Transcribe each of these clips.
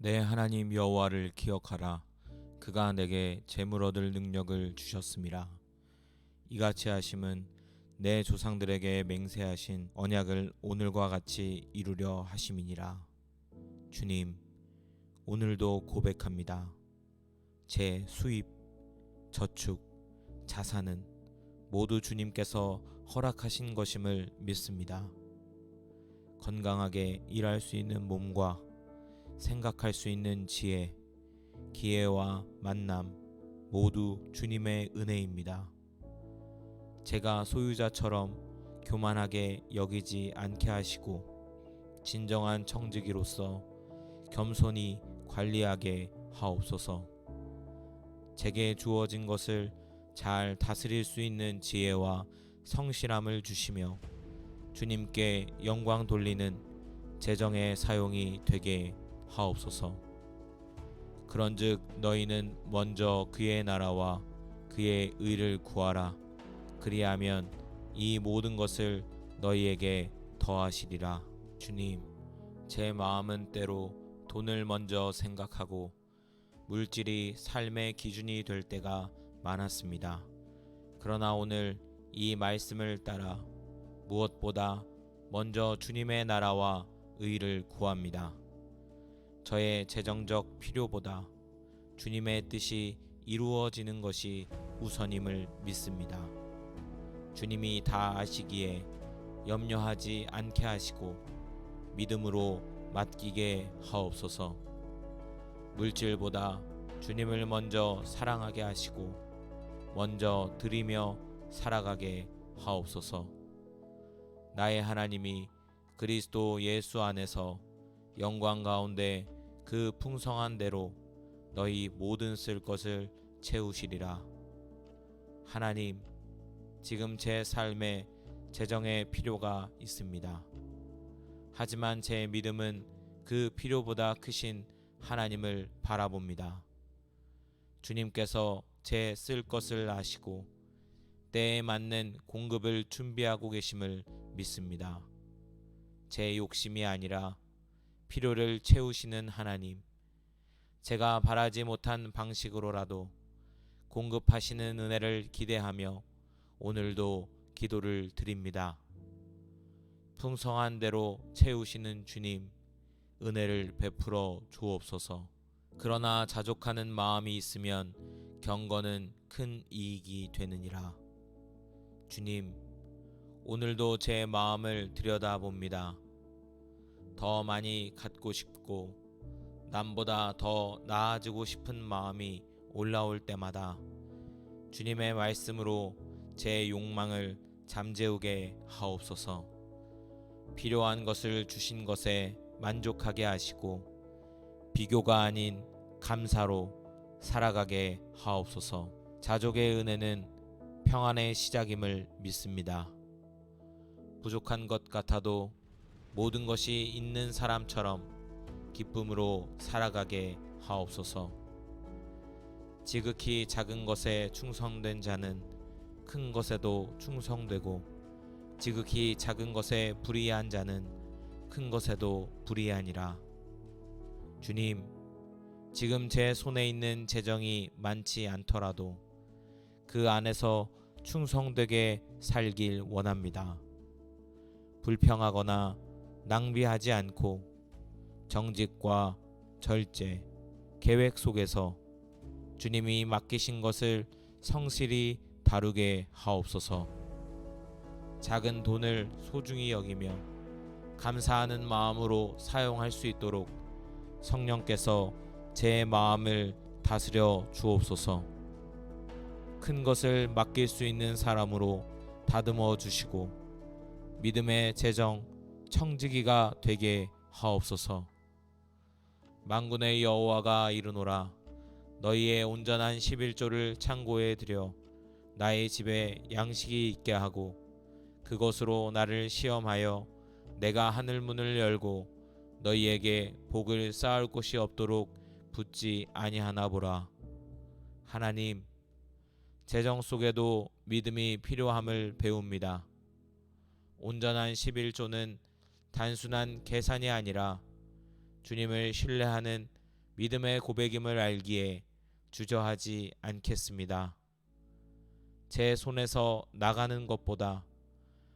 내 하나님 여호와를 기억하라. 그가 내게 재물 얻을 능력을 주셨음이라. 이같이 하심은 내 조상들에게 맹세하신 언약을 오늘과 같이 이루려 하심이니라. 주님, 오늘도 고백합니다. 제 수입, 저축, 자산은 모두 주님께서 허락하신 것임을 믿습니다. 건강하게 일할 수 있는 몸과 생각할 수 있는 지혜, 기회와 만남 모두 주님의 은혜입니다. 제가 소유자처럼 교만하게 여기지 않게 하시고 진정한 청지기로서 겸손히 관리하게 하옵소서. 제게 주어진 것을 잘 다스릴 수 있는 지혜와 성실함을 주시며 주님께 영광 돌리는 재정의 사용이 되게 하옵소서. 그런즉 너희는 먼저 그의 나라와 그의 의를 구하라. 그리하면 이 모든 것을 너희에게 더하시리라. 주님, 제 마음은 때로 돈을 먼저 생각하고 물질이 삶의 기준이 될 때가 많았습니다. 그러나 오늘 이 말씀을 따라 무엇보다 먼저 주님의 나라와 의를 구합니다. 저의 재정적 필요보다 주님의 뜻이 이루어지는 것이 우선임을 믿습니다. 주님이 다 아시기에 염려하지 않게 하시고 믿음으로 맡기게 하옵소서. 물질보다 주님을 먼저 사랑하게 하시고 먼저 드리며 살아가게 하옵소서. 나의 하나님이 그리스도 예수 안에서 영광 가운데 그 풍성한 대로 너희 모든 쓸 것을 채우시리라. 하나님, 지금 제 삶에 재정의 필요가 있습니다. 하지만 제 믿음은 그 필요보다 크신 하나님을 바라봅니다. 주님께서 제 쓸 것을 아시고 때에 맞는 공급을 준비하고 계심을 믿습니다. 제 욕심이 아니라 필요를 채우시는 하나님, 제가 바라지 못한 방식으로라도 공급하시는 은혜를 기대하며 오늘도 기도를 드립니다. 풍성한 대로 채우시는 주님, 은혜를 베풀어 주옵소서. 그러나 자족하는 마음이 있으면 경건은 큰 이익이 되느니라. 주님, 오늘도 제 마음을 들여다봅니다. 더 많이 갖고 싶고 남보다 더 나아지고 싶은 마음이 올라올 때마다 주님의 말씀으로 제 욕망을 잠재우게 하옵소서. 필요한 것을 주신 것에 만족하게 하시고 비교가 아닌 감사로 살아가게 하옵소서. 자족의 은혜는 평안의 시작임을 믿습니다. 부족한 것 같아도 모든 것이 있는 사람처럼 기쁨으로 살아가게 하옵소서. 지극히 작은 것에 충성된 자는 큰 것에도 충성되고 지극히 작은 것에 불의한 자는 큰 것에도 불의하니라. 주님, 지금 제 손에 있는 재정이 많지 않더라도 그 안에서 충성되게 살길 원합니다. 불평하거나 낭비하지 않고 정직과 절제, 계획 속에서 주님이 맡기신 것을 성실히 다루게 하옵소서. 작은 돈을 소중히 여기며 감사하는 마음으로 사용할 수 있도록 성령께서 제 마음을 다스려 주옵소서. 큰 것을 맡길 수 있는 사람으로 다듬어 주시고 믿음의 재정 청지기가 되게 하옵소서. 만군의 여호와가 이르노라 너희의 온전한 11조를 창고에 들여 나의 집에 양식이 있게 하고 그것으로 나를 시험하여 내가 하늘 문을 열고 너희에게 복을 쌓을 곳이 없도록 붙지 아니하나 보라. 하나님, 재정 속에도 믿음이 필요함을 배웁니다. 온전한 11조는 단순한 계산이 아니라 주님을 신뢰하는 믿음의 고백임을 알기에 주저하지 않겠습니다. 제 손에서 나가는 것보다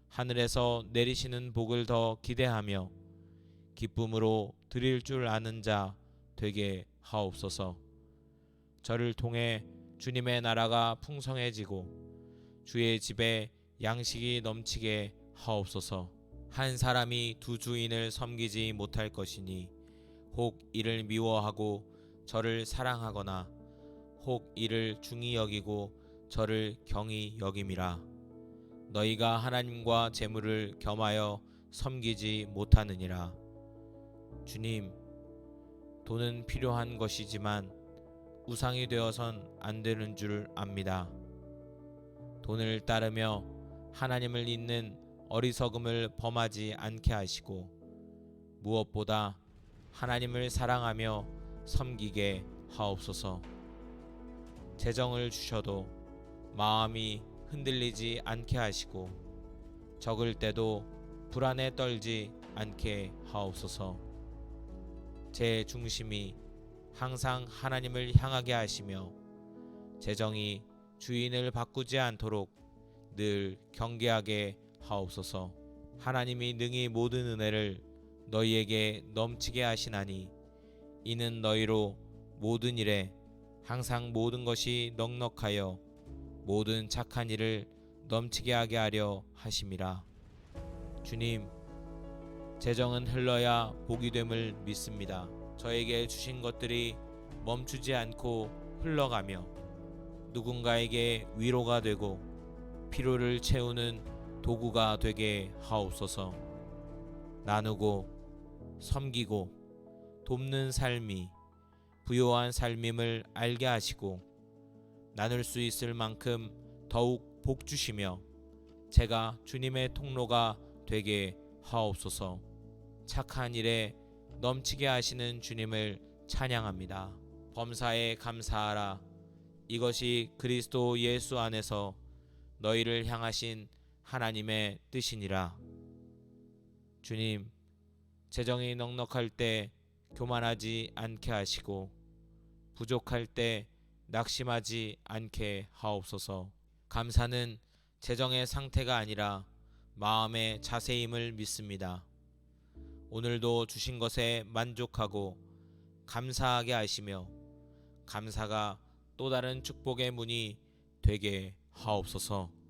하늘에서 내리시는 복을 더 기대하며 기쁨으로 드릴 줄 아는 자 되게 하옵소서. 저를 통해 주님의 나라가 풍성해지고 주의 집에 양식이 넘치게 하옵소서. 한 사람이 두 주인을 섬기지 못할 것이니 혹 이를 미워하고 저를 사랑하거나 혹 이를 중히 여기고 저를 경히 여김이라. 너희가 하나님과 재물을 겸하여 섬기지 못하느니라. 주님, 돈은 필요한 것이지만 우상이 되어선 안 되는 줄 압니다. 돈을 따르며 하나님을 잇는 어리석음을 범하지 않게 하시고 무엇보다 하나님을 사랑하며 섬기게 하옵소서. 재정을 주셔도 마음이 흔들리지 않게 하시고 적을 때도 불안에 떨지 않게 하옵소서. 제 중심이 항상 하나님을 향하게 하시며 재정이 주인을 바꾸지 않도록 늘 경계하게 하옵소서. 하나님이 능히 모든 은혜를 너희에게 넘치게 하시나니 이는 너희로 모든 일에 항상 모든 것이 넉넉하여 모든 착한 일을 넘치게 하게 하려 하심이라. 주님, 재정은 흘러야 복이 됨을 믿습니다. 저에게 주신 것들이 멈추지 않고 흘러가며 누군가에게 위로가 되고 피로를 채우는 도구가 되게 하옵소서. 나누고 섬기고 돕는 삶이 부요한 삶임을 알게 하시고 나눌 수 있을 만큼 더욱 복 주시며 제가 주님의 통로가 되게 하옵소서. 착한 일에 넘치게 하시는 주님을 찬양합니다. 범사에 감사하라. 이것이 그리스도 예수 안에서 너희를 향하신 하나님의 뜻이니라. 주님, 재정이 넉넉할 때 교만하지 않게 하시고 부족할 때 낙심하지 않게 하옵소서. 감사는 재정의 상태가 아니라 마음의 자세임을 믿습니다. 오늘도 주신 것에 만족하고 감사하게 하시며 감사가 또 다른 축복의 문이 되게 하옵소서.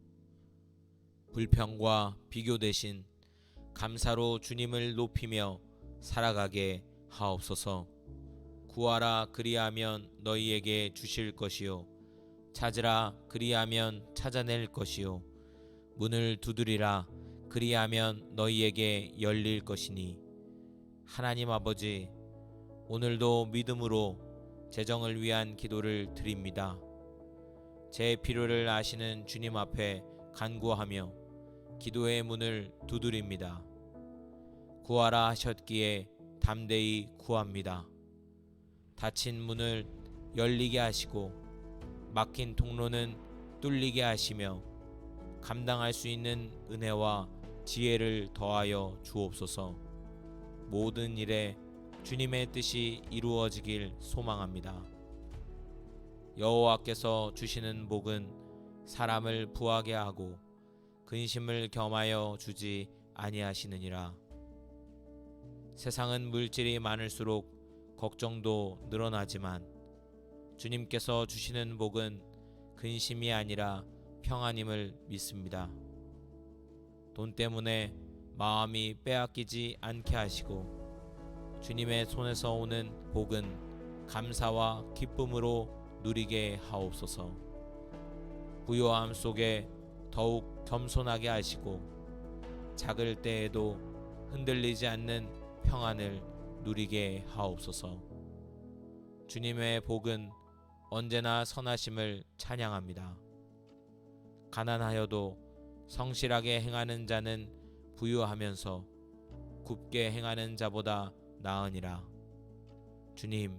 불평과 비교 대신 감사로 주님을 높이며 살아가게 하옵소서. 구하라 그리하면 너희에게 주실 것이요 찾으라 그리하면 찾아낼 것이요 문을 두드리라 그리하면 너희에게 열릴 것이니 하나님 아버지 오늘도 믿음으로 재정을 위한 기도를 드립니다. 제 필요를 아시는 주님 앞에 간구하며 기도의 문을 두드립니다. 구하라 하셨기에 담대히 구합니다. 닫힌 문을 열리게 하시고 막힌 통로는 뚫리게 하시며 감당할 수 있는 은혜와 지혜를 더하여 주옵소서. 모든 일에 주님의 뜻이 이루어지길 소망합니다. 여호와께서 주시는 복은 사람을 부하게 하고 근심을 겸하여 주지 아니하시느니라. 세상은 물질이 많을수록 걱정도 늘어나지만 주님께서 주시는 복은 근심이 아니라 평안임을 믿습니다. 돈 때문에 마음이 빼앗기지 않게 하시고 주님의 손에서 오는 복은 감사와 기쁨으로 누리게 하옵소서. 부요함 속에 더욱 겸손하게 하시고 작을 때에도 흔들리지 않는 평안을 누리게 하옵소서. 주님의 복은 언제나 선하심을 찬양합니다. 가난하여도 성실하게 행하는 자는 부유하면서 굽게 행하는 자보다 나으니라. 주님,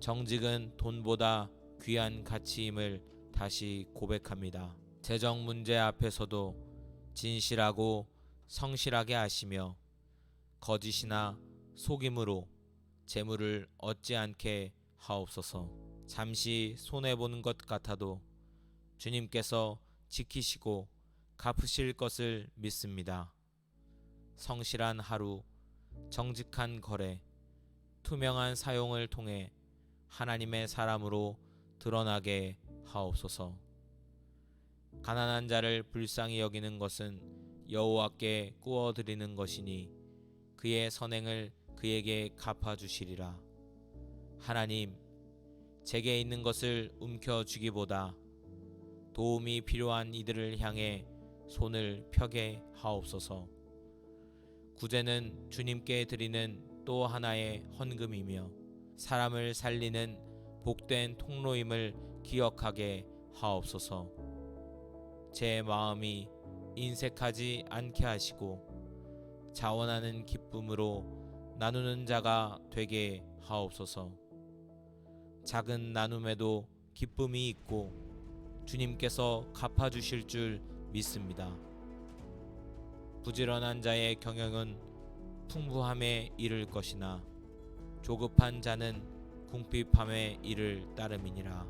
정직은 돈보다 귀한 가치임을 다시 고백합니다. 재정 문제 앞에서도 진실하고 성실하게 하시며 거짓이나 속임으로 재물을 얻지 않게 하옵소서. 잠시 손해 보는 것 같아도 주님께서 지키시고 갚으실 것을 믿습니다. 성실한 하루, 정직한 거래, 투명한 사용을 통해 하나님의 사람으로 드러나게 하옵소서. 가난한 자를 불쌍히 여기는 것은 여호와께 꾸어 드리는 것이니 그의 선행을 그에게 갚아 주시리라. 하나님, 제게 있는 것을 움켜 주기보다 도움이 필요한 이들을 향해 손을 펴게 하옵소서. 구제는 주님께 드리는 또 하나의 헌금이며 사람을 살리는 복된 통로임을 기억하게 하옵소서. 제 마음이 인색하지 않게 하시고 자원하는 기쁨으로 나누는 자가 되게 하옵소서. 작은 나눔에도 기쁨이 있고 주님께서 갚아 주실 줄 믿습니다. 부지런한 자의 경영은 풍부함에 이를 것이나 조급한 자는 궁핍함에 이를 따름이니라.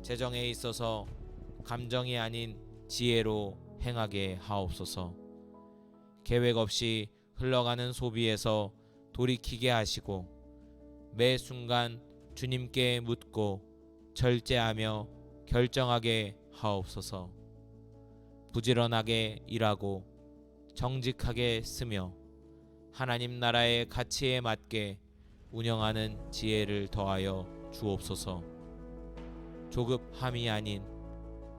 재정에 있어서 감정이 아닌 지혜로 행하게 하옵소서. 계획 없이 흘러가는 소비에서 돌이키게 하시고 매 순간 주님께 묻고 절제하며 결정하게 하옵소서. 부지런하게 일하고 정직하게 쓰며 하나님 나라의 가치에 맞게 운영하는 지혜를 더하여 주옵소서. 조급함이 아닌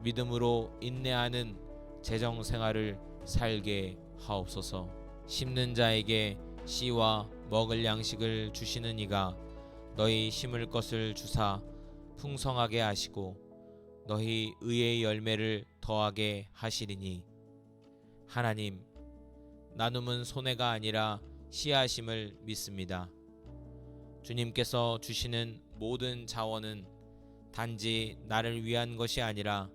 믿음으로 인내하는 재정 생활을 살게 하옵소서. 심는 자에게 씨와 먹을 양식을 주시는 이가 너희 심을 것을 주사 풍성하게 하시고 너희 의의 열매를 더하게 하시리니 하나님 나눔은 손해가 아니라 씨앗임을 믿습니다. 주님께서 주시는 모든 자원은 단지 나를 위한 것이 아니라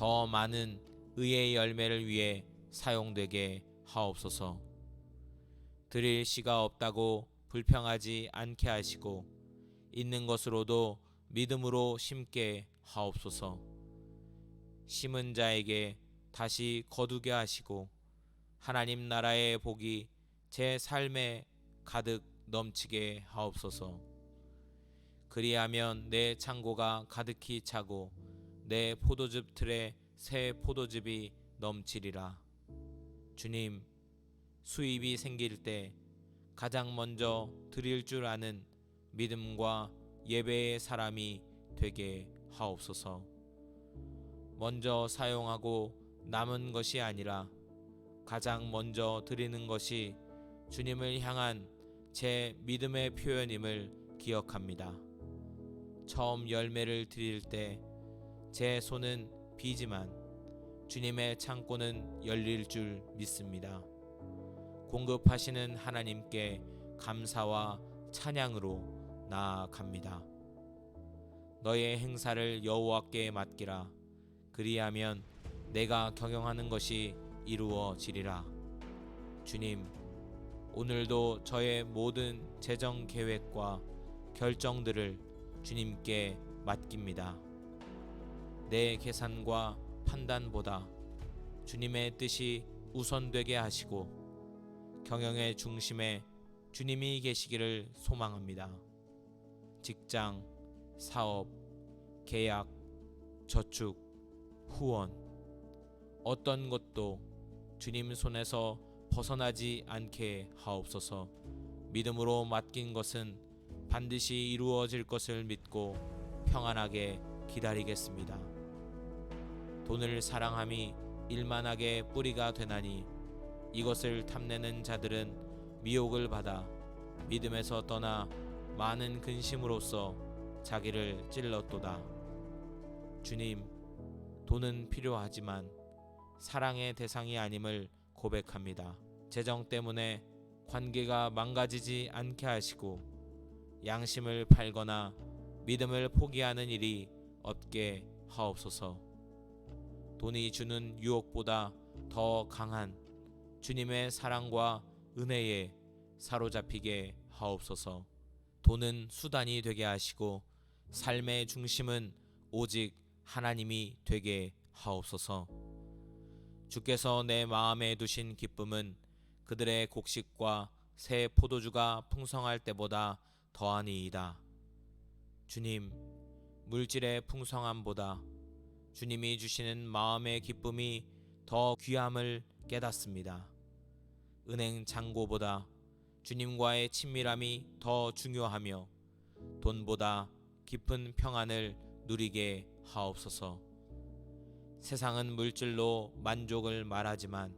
더 많은 의의 열매를 위해 사용되게 하옵소서. 드릴 씨가 없다고 불평하지 않게 하시고 있는 것으로도 믿음으로 심게 하옵소서. 심은 자에게 다시 거두게 하시고 하나님 나라의 복이 제 삶에 가득 넘치게 하옵소서. 그리하면 내 창고가 가득히 차고 내 포도즙 틀에 새 포도즙이 넘치리라. 주님, 수입이 생길 때 가장 먼저 드릴 줄 아는 믿음과 예배의 사람이 되게 하옵소서. 먼저 사용하고 남은 것이 아니라 가장 먼저 드리는 것이 주님을 향한 제 믿음의 표현임을 기억합니다. 처음 열매를 드릴 때 제 손은 비지만 주님의 창고는 열릴 줄 믿습니다. 공급하시는 하나님께 감사와 찬양으로 나아갑니다. 너의 행사를 여호와께 맡기라. 그리하면 내가 경영하는 것이 이루어지리라. 주님, 오늘도 저의 모든 재정 계획과 결정들을 주님께 맡깁니다. 내 계산과 판단보다 주님의 뜻이 우선되게 하시고 경영의 중심에 주님이 계시기를 소망합니다. 직장, 사업, 계약, 저축, 후원 어떤 것도 주님 손에서 벗어나지 않게 하옵소서. 믿음으로 맡긴 것은 반드시 이루어질 것을 믿고 평안하게 기다리겠습니다. 돈을 사랑함이 일만하게 뿌리가 되나니 이것을 탐내는 자들은 미혹을 받아 믿음에서 떠나 많은 근심으로써 자기를 찔렀도다. 주님, 돈은 필요하지만 사랑의 대상이 아님을 고백합니다. 재정 때문에 관계가 망가지지 않게 하시고 양심을 팔거나 믿음을 포기하는 일이 없게 하옵소서. 돈이 주는 유혹보다 더 강한 주님의 사랑과 은혜에 사로잡히게 하옵소서. 돈은 수단이 되게 하시고 삶의 중심은 오직 하나님이 되게 하옵소서. 주께서 내 마음에 두신 기쁨은 그들의 곡식과 새 포도주가 풍성할 때보다 더하니이다. 주님, 물질의 풍성함보다 주님이 주시는 마음의 기쁨이 더 귀함을 깨닫습니다. 은행 잔고보다 주님과의 친밀함이 더 중요하며 돈보다 깊은 평안을 누리게 하옵소서. 세상은 물질로 만족을 말하지만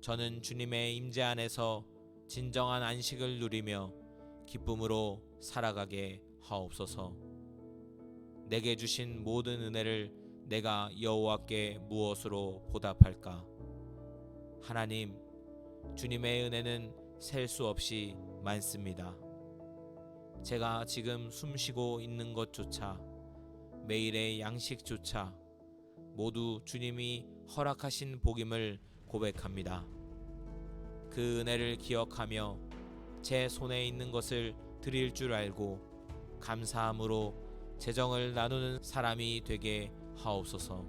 저는 주님의 임재 안에서 진정한 안식을 누리며 기쁨으로 살아가게 하옵소서. 내게 주신 모든 은혜를 내가 여호와께 무엇으로 보답할까? 하나님, 주님의 은혜는 셀 수 없이 많습니다. 제가 지금 숨쉬고 있는 것조차 매일의 양식조차 모두 주님이 허락하신 복임을 고백합니다. 그 은혜를 기억하며 제 손에 있는 것을 드릴 줄 알고 감사함으로 재정을 나누는 사람이 되게 하옵소서.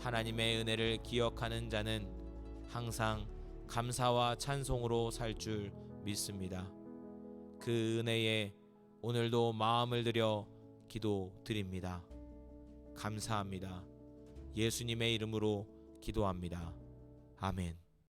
하나님의 은혜를 기억하는 자는 항상 감사와 찬송으로 살 줄 믿습니다. 그 은혜에 오늘도 마음을 들여 기도 드립니다. 감사합니다. 예수님의 이름으로 기도합니다. 아멘.